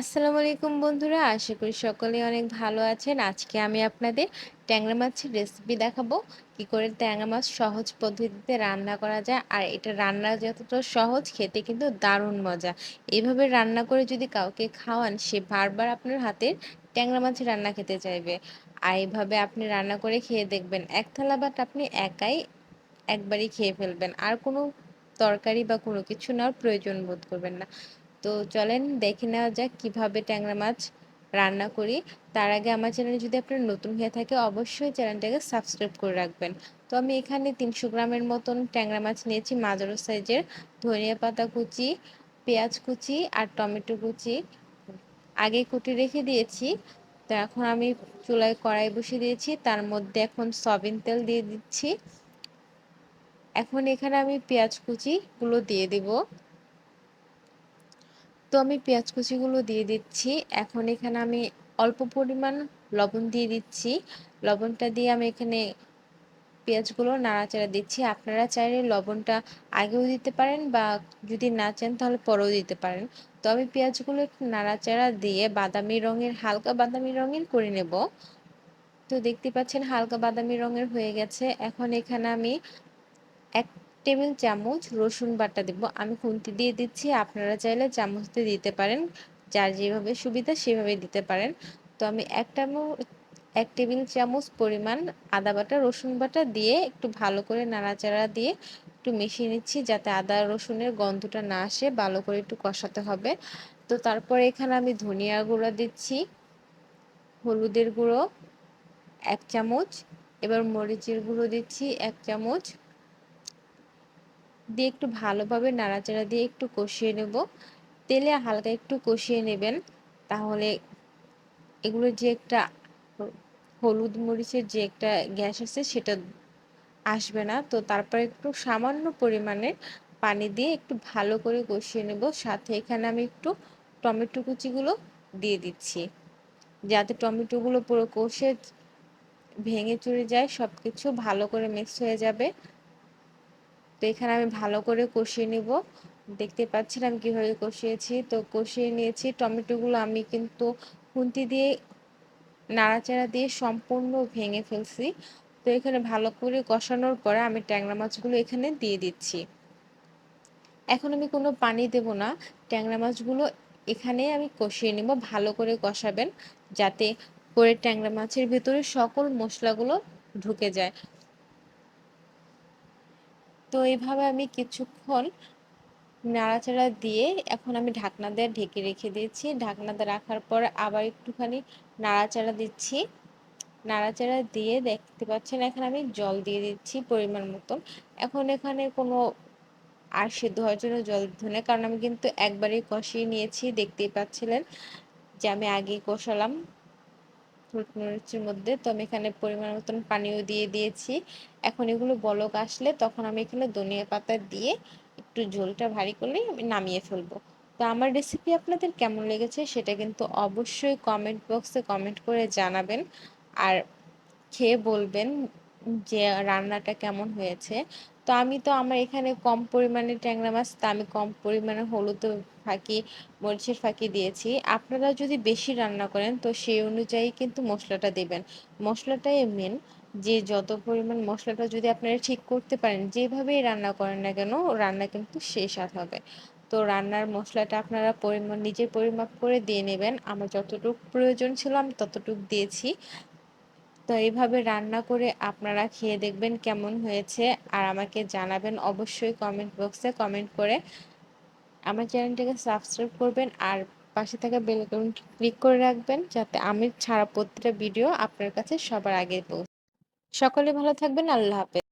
আসসালামু আলাইকুম বন্ধুরা, আশা করি সকলেই অনেক ভালো আছেন। আজকে আমি আপনাদের ট্যাংরা মাছের রেসিপি দেখাবো। কি করে ট্যাংরা মাছ সহজ পদ্ধতিতে রান্না করা যায় আর এটা রান্না যতটা সহজ, খেতে কিন্তু দারুণ মজা। এইভাবে রান্না করে যদি কাউকে খাওয়ান, সে বারবার আপনার হাতের ট্যাংরা মাছের রান্না খেতে চাইবে। আর এইভাবে আপনি রান্না করে খেয়ে দেখবেন, এক থালা ভাত আপনি একাই একবারই খেয়ে ফেলবেন। আর কোনো তরকারি বা কোনো কিছু নেওয়ার প্রয়োজন বোধ করবেন না। তো চলেন দেখে নেওয়া যাক কীভাবে ট্যাংরা মাছ রান্না করি। তার আগে আমার চ্যানেলে যদি আপনার নতুন হয়ে থাকে অবশ্যই চ্যানেলটাকে সাবস্ক্রাইব করে রাখবেন। তো আমি এখানে তিনশো গ্রামের মতন ট্যাংরা মাছ নিয়েছি, মাঝারো সাইজের ধনিয়া পাতা কুচি, পেঁয়াজ কুচি আর টমেটো কুচি। আগে কুটি রেখে দিয়েছি, তো এখন আমি চুলায় কড়াই বসিয়ে দিয়েছি, তার মধ্যে এখন সয়াবিন তেল দিয়ে দিচ্ছি। এখন এখানে আমি পেঁয়াজ কুচিগুলো দিয়ে দেবো। তো আমি পেঁয়াজ কুচিগুলো দিয়ে দিচ্ছি। এখন এখানে আমি অল্প পরিমাণ লবণ দিয়ে দিচ্ছি। লবণটা দিয়ে আমি এখানে পেঁয়াজগুলো নাড়াচাড়া দিচ্ছি। আপনারা চাইলে লবণটা আগেও দিতে পারেন বা যদি না চান তাহলে পরেও দিতে পারেন। তো আমি পেঁয়াজগুলো একটু নাড়াচাড়া দিয়ে বাদামি রঙের, হালকা বাদামি রঙের করে নেব। তো দেখতে পাচ্ছেন হালকা বাদামি রঙের হয়ে গেছে। এখন এখানে আমি এক টেবিল, চামচ, রসুন বাটা দেব। আমি খুন্তি দিয়ে দিচ্ছি। আপনারা চাইলে চামচ দিয়ে দিতে পারেন। যার যেভাবে সুবিধা সেভাবে দিতে পারেন। তো আমি এক চামচ, এক টেবিল চামচ পরিমাণ আদা বাটা, রসুন বাটা দিয়ে একটু ভালো করে নাড়াচাড়া দিয়ে একটু মিশিয়ে নিচ্ছি যাতে আদা, রসুনের গন্ধটা না আসে। ভালো করে একটু কষাতে হবে। তো তারপরে এখানে আমি ধনিয়া গুঁড়ো দিচ্ছি, হলুদের গুঁড়ো এক চামচ। এবার মরিচের গুঁড়ো দিচ্ছি এক চামচ। দিয়ে একটু ভালোভাবে নাড়াচাড়া দিয়ে একটু কষিয়ে নেব। তেলে হালকা একটু কষিয়ে নেবেন। তাহলে এগুলো যে একটা হলুদ মরিচের যে একটা গ্যাস আছে সেটা আসবে না। তো তারপর একটু সামান্য পরিমাণে পানি দিয়ে একটু ভালো করে কষিয়ে নেব। সাথে এখানে আমি একটু টমেটো কুচিগুলো দিয়ে দিচ্ছি। যাতে টমেটোগুলো পুরো কষে ভেঙে চুরে যায় সব কিছু ভালো করে মিক্স হয়ে যাবে। তো এখানে আমি ভালো করে কষিয়ে নিব। দেখতে পাচ্ছেন আমি কীভাবে কষিয়েছি। তো কষিয়ে নিয়েছি। টমেটোগুলো আমি কিন্তু খুন্তি দিয়ে নাড়াচাড়া দিয়ে সম্পূর্ণ ভেঙে ফেলছি। তো এখানে ভালো করে কষানোর পরে আমি ট্যাংরা মাছগুলো এখানে দিয়ে দিচ্ছি। এখন আমি কোনো পানি দেব না। ট্যাংরা মাছগুলো এখানে আমি কষিয়ে নেব। ভালো করে কষাবেন যাতে করে ট্যাংরা মাছের ভেতরে সকল মশলাগুলো ঢুকে যায়। তো এইভাবে আমি কিছুক্ষণ নাড়াচাড়া দিয়ে এখন আমি ঢাকনা দিয়ে ঢেকে রেখে দিয়েছি। ঢাকনা দিয়ে রাখার পর আবার একটুখানি নাড়াচাড়া দিচ্ছি। নাড়াচাড়া দিয়ে দেখতে পাচ্ছেন এখন আমি জল দিয়ে দিচ্ছি পরিমাণ মতন। এখন এখানে কোনো আর সেদ্ধ হওয়ার জন্য জল দিতে কারণ আমি কিন্তু একবারেই কষিয়ে নিয়েছি। দেখতেই পাচ্ছিলেন যে আমি আগে কষালাম। হলুদ মরিচের মধ্যে। তো আমি এখানে পরিমাণ মতন পানিও দিয়ে দিয়েছি। এখন এগুলো বলক আসলে তখন আমি এখানে ধনিয়া পাতা দিয়ে একটু ঝোলটা ভারী করলে আমি নামিয়ে ফেলব। তো আমার রেসিপি আপনাদের কেমন লেগেছে সেটা কিন্তু অবশ্যই কমেন্ট বক্সে কমেন্ট করে জানাবেন। আর খেয়ে বলবেন যে রান্নাটা কেমন হয়েছে। তো আমি তো আমার এখানে কম পরিমাণে ট্যাংরা মাছ, তা আমি কম পরিমাণে হলুদ ফাঁকি, মরিচের ফাঁকি দিয়েছি। আপনারা যদি বেশি রান্না করেন, তো সেই অনুযায়ী কিন্তু মশলাটা দেবেন। মশলাটাই মেন যে যত পরিমাণ মশলাটা যদি আপনারা ঠিক করতে পারেন, যেভাবেই রান্না করেন না কেন, রান্না কিন্তু শেষ স্বাদ হবে। তো রান্নার মশলাটা আপনারা পরিমাণ, নিজের পরিমাপ করে দিয়ে নেবেন। আমার যতটুকু প্রয়োজন ছিল, আমি ততটুকু দিয়েছি। তো এইভাবে রান্না করে আপনারা খেয়ে দেখবেন কেমন হয়েছে। আর আমাকে জানাবেন অবশ্যই কমেন্ট বক্সে কমেন্ট করে আমার চ্যানেলটাকে সাবস্ক্রাইব করবেন আর পাশে থাকা বেল আইকন ক্লিক করে রাখবেন যাতে আমি ছাড়া প্রতিটা ভিডিও আপনার কাছে সবার আগে পৌঁছে সকলে ভালো থাকবেন, আল্লাহ হাফেজ।